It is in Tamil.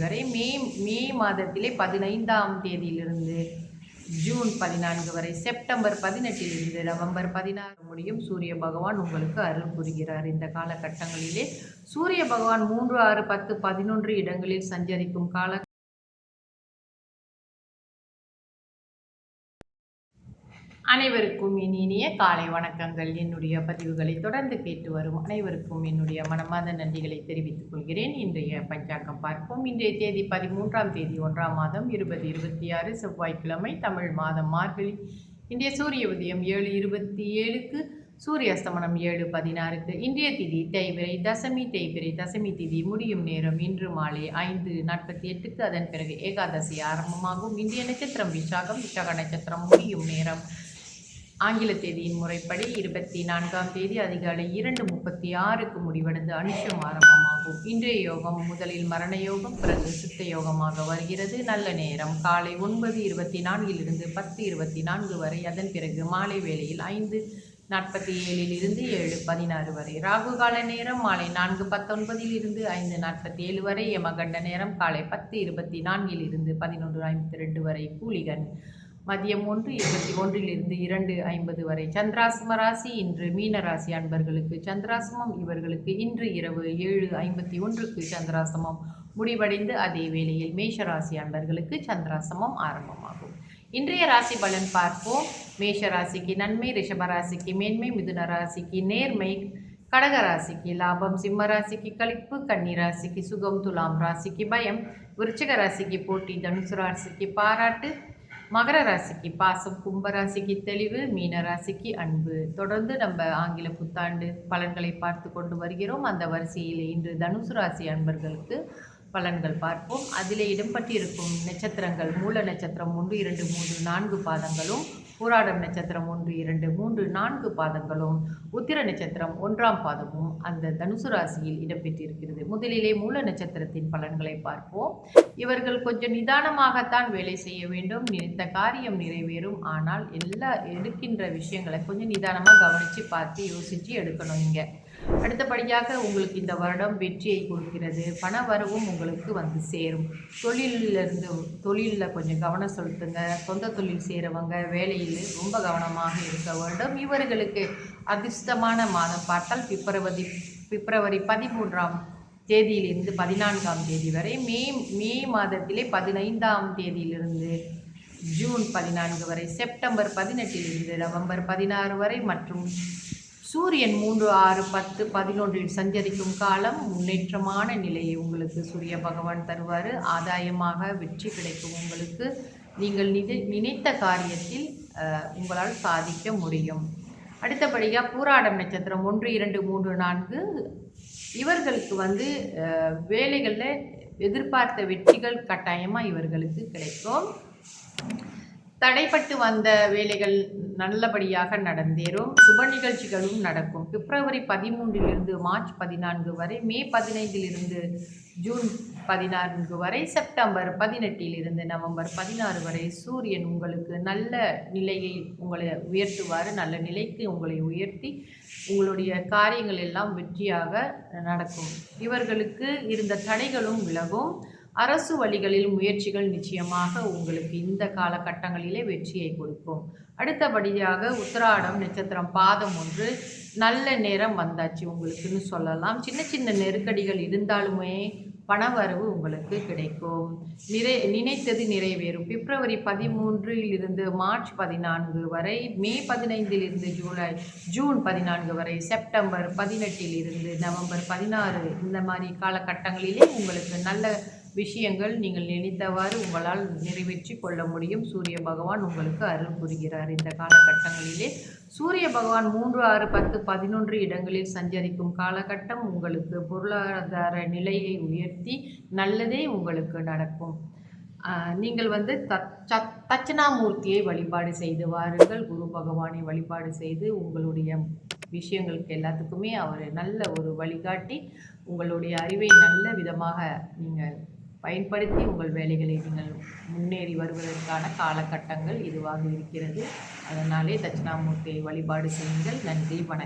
வரை மே மே மாதத்திலே பதினைந்தாம் தேதியிலிருந்து ஜூன் பதினான்கு வரை செப்டம்பர் பதினெட்டிலிருந்து நவம்பர் பதினாறு முடியும் சூரிய பகவான் உங்களுக்கு அருள் புரிகிறார். இந்த காலகட்டங்களிலே சூரிய பகவான் மூன்று ஆறு பத்து பதினொன்று இடங்களில் சஞ்சரிக்கும் கால அனைவருக்கும் என் இனிய காலை வணக்கங்கள். என்னுடைய பதிவுகளை தொடர்ந்து கேட்டு வரும் அனைவருக்கும் என்னுடைய மனமார்ந்த நன்றிகளை தெரிவித்துக் கொள்கிறேன். இன்றைய பஞ்சாங்கம் பார்ப்போம். இன்றைய தேதி பதிமூன்றாம் தேதி ஒன்றாம் மாதம் இருபது இருபத்தி ஆறு செவ்வாய்க்கிழமை தமிழ் மாதம் மார்கழி. இன்றைய சூரிய உதயம் ஏழு இருபத்தி ஏழுக்கு சூரிய அஸ்தமனம் ஏழு பதினாறுக்கு. இன்றைய திதி தேய்பிரை தசமி தேய்பிரை தசமி திதி முடியும் நேரம் இன்று மாலை ஐந்து நாற்பத்தி எட்டுக்கு. அதன் பிறகு ஏகாதசி ஆரம்பமாகும். இந்திய நட்சத்திரம் விசாகம். விசாக நட்சத்திரம் முடியும் நேரம் ஆங்கில தேதியின் முறைப்படி இருபத்தி நான்காம் தேதி அதிகாலை இரண்டு முப்பத்தி ஆறுக்கு முடிவடைந்து அனுஷம் ஆரம்பமாகும். இன்றைய யோகம் முதலில் மரண யோகம் பிறகு சித்த யோகமாக வருகிறது. நல்ல நேரம். காலை ஒன்பது இருபத்தி நான்கிலிருந்து பத்து இருபத்தி நான்கு வரை அதன் பிறகு மாலை வேளையில் ஐந்து நாற்பத்தி ஏழில் இருந்து ஏழு பதினாறு வரை. ராகு கால நேரம் மாலை நான்கு பத்தொன்பதில் இருந்து ஐந்து நாற்பத்தி ஏழு வரை. யமகண்ட நேரம் காலை பத்து இருபத்தி நான்கில் இருந்து பதினொன்று ஐம்பத்தி ரெண்டு வரை. கூலிகன். மதியம் ஒன்று இருபத்தி ஒன்றிலிருந்து இரண்டு ஐம்பது வரை சந்திராசிரம ராசி. இன்று மீன ராசி அன்பர்களுக்கு சந்திராசமம் இவர்களுக்கு இன்று இரவு ஏழு ஐம்பத்தி ஒன்றுக்கு சந்திராசிரமம் முடிவடைந்து அதே வேளையில் மேஷ ராசி அன்பர்களுக்கு சந்திராசிரமம் ஆரம்பமாகும். இன்றைய ராசி பலன் பார்ப்போம். மேஷ ராசிக்கு நன்மை ரிஷப ராசிக்கு மேன்மை மிதுன ராசிக்கு நேர்மை கடக ராசிக்கு லாபம் சிம்ம ராசிக்கு கழிப்பு கன்னி ராசிக்கு சுகம் துலாம் ராசிக்கு பயம் விருச்சிக ராசிக்கு போட்டி தனுசு ராசிக்கு பாராட்டு மகர ராசிக்கு பாசம் கும்ப ராசிக்கு தெளிவு மீன ராசிக்கு அன்பு. தொடர்ந்து நம்ம ஆங்கில புத்தாண்டு பலன்களை பார்த்து கொண்டு வருகிறோம். அந்த வரிசையில் இன்று தனுசு ராசி அன்பர்களுக்கு பலன்கள் பார்ப்போம். அதிலே இடம்பெற்றிருக்கும் நட்சத்திரங்கள் மூல நட்சத்திரம் ஒன்று இரண்டு மூன்று நான்கு பாதங்களும் பூராடம் நட்சத்திரம் ஒன்று இரண்டு மூன்று நான்கு பாதங்களும் உத்திர நட்சத்திரம் ஒன்றாம் பாதமும் அந்த தனுசு ராசியில் இடம்பெற்றிருக்கிறது. முதலிலே மூல நட்சத்திரத்தின் பலன்களை பார்ப்போம். இவர்கள் கொஞ்சம் நிதானமாகத்தான் வேலை செய்ய வேண்டும். நினைத்த காரியம் நிறைவேறும். ஆனால் எல்லா எடுக்கின்ற விஷயங்களை கொஞ்சம் நிதானமாக கவனித்து பார்த்து யோசித்து எடுக்கணும் இங்கே. அடுத்தபடியாக உங்களுக்கு இந்த வருடம் வெற்றியை கொடுக்கிறது. பண வரவும் உங்களுக்கு வந்து சேரும். தொழிலிருந்து தொழிலில் கொஞ்சம் கவனம் செலுத்துங்க. சொந்த தொழில் செய்கிறவங்க வேலையில் ரொம்ப கவனமாக இருக்க வேண்டும். இவர்களுக்கு அதிர்ஷ்டமான மாதம் பார்த்தால் பிப்ரவரி பிப்ரவரி பதிமூன்றாம் தேதியிலிருந்து பதினான்காம் தேதி வரை மே மே மாதத்திலே பதினைந்தாம் தேதியிலிருந்து ஜூன் பதினான்கு வரை செப்டம்பர் பதினெட்டிலிருந்து நவம்பர் பதினாறு வரை மற்றும் சூரியன் மூன்று ஆறு பத்து பதினொன்றில் சஞ்சரிக்கும் காலம் முன்னேற்றமான நிலையை உங்களுக்கு சூரிய பகவான் தருவார். ஆதாயமாக வெற்றி கிடைக்கும் உங்களுக்கு. நீங்கள் நினை நினைத்த காரியத்தில் உங்களால் சாதிக்க முடியும். அடுத்தபடியாக பூராடம் நட்சத்திரம் ஒன்று இரண்டு மூன்று நான்கு. இவர்களுக்கு வந்து வேலைகளில் எதிர்பார்த்த வெற்றிகள் கட்டாயமாக இவர்களுக்கு கிடைக்கும். தடைப்பட்டு வந்த வேலைகள் நல்லபடியாக நடந்தேறும். சுப நிகழ்ச்சிகளும் நடக்கும். பிப்ரவரி பதிமூன்றிலிருந்து மார்ச் பதினான்கு வரை மே பதினைந்திலிருந்து ஜூன் பதினான்கு வரை செப்டம்பர் பதினெட்டிலிருந்து நவம்பர் பதினாறு வரை சூரியன் உங்களுக்கு நல்ல நிலையை உங்களை உயர்த்துவார். நல்ல நிலைக்கு உங்களை உயர்த்தி உங்களுடைய காரியங்கள் எல்லாம் வெற்றியாக நடக்கும். இவர்களுக்கு இருந்த தடைகளும் விலகும். அரசு வழிகளில் முயற்சிகள் நிச்சயமாக உங்களுக்கு இந்த காலகட்டங்களிலே வெற்றியை கொடுக்கும். அடுத்தபடியாக உத்திராடம் நட்சத்திரம் பாதம் ஒன்று நல்ல நேரம் வந்தாச்சு உங்களுக்குன்னு சொல்லலாம். சின்ன சின்ன நெருக்கடிகள் இருந்தாலுமே பணவரவு உங்களுக்கு கிடைக்கும். நிறை நினைத்தது நிறைவேறும். பிப்ரவரி பதிமூன்றில் இருந்து மார்ச் பதினான்கு வரை மே பதினைந்திலிருந்து ஜூலை ஜூன் பதினான்கு வரை செப்டம்பர் பதினெட்டில் இருந்து நவம்பர் பதினாறு இந்த மாதிரி காலகட்டங்களிலே உங்களுக்கு நல்ல விஷயங்கள் நீங்கள் நினைத்தவாறு உங்களால் நிறைவேற்றி கொள்ள முடியும். சூரிய பகவான் உங்களுக்கு அருள் புரிகிறார். இந்த காலகட்டங்களிலே சூரிய பகவான் மூன்று ஆறு பத்து பதினொன்று இடங்களில் சஞ்சரிக்கும் காலகட்டம் உங்களுக்கு பொருளாதார நிலையை உயர்த்தி நல்லதே உங்களுக்கு நடக்கும். நீங்கள் வந்து தத் தட்சணாமூர்த்தியை வழிபாடு செய்து வாருங்கள். குரு பகவானை வழிபாடு செய்து உங்களுடைய விஷயங்களுக்கு எல்லாத்துக்குமே அவர் நல்ல ஒரு வழிகாட்டி. உங்களுடைய அறிவை நல்ல விதமாக நீங்கள் பயன்படுத்தி உங்கள் வேலைகளை நீங்கள் முன்னேறி வருவதற்கான காலகட்டங்கள் இதுவாக இருக்கிறது. அதனாலே தட்சிணாமூர்த்தியை வழிபாடு செய்யுங்கள். நன்றி வணக்கம்.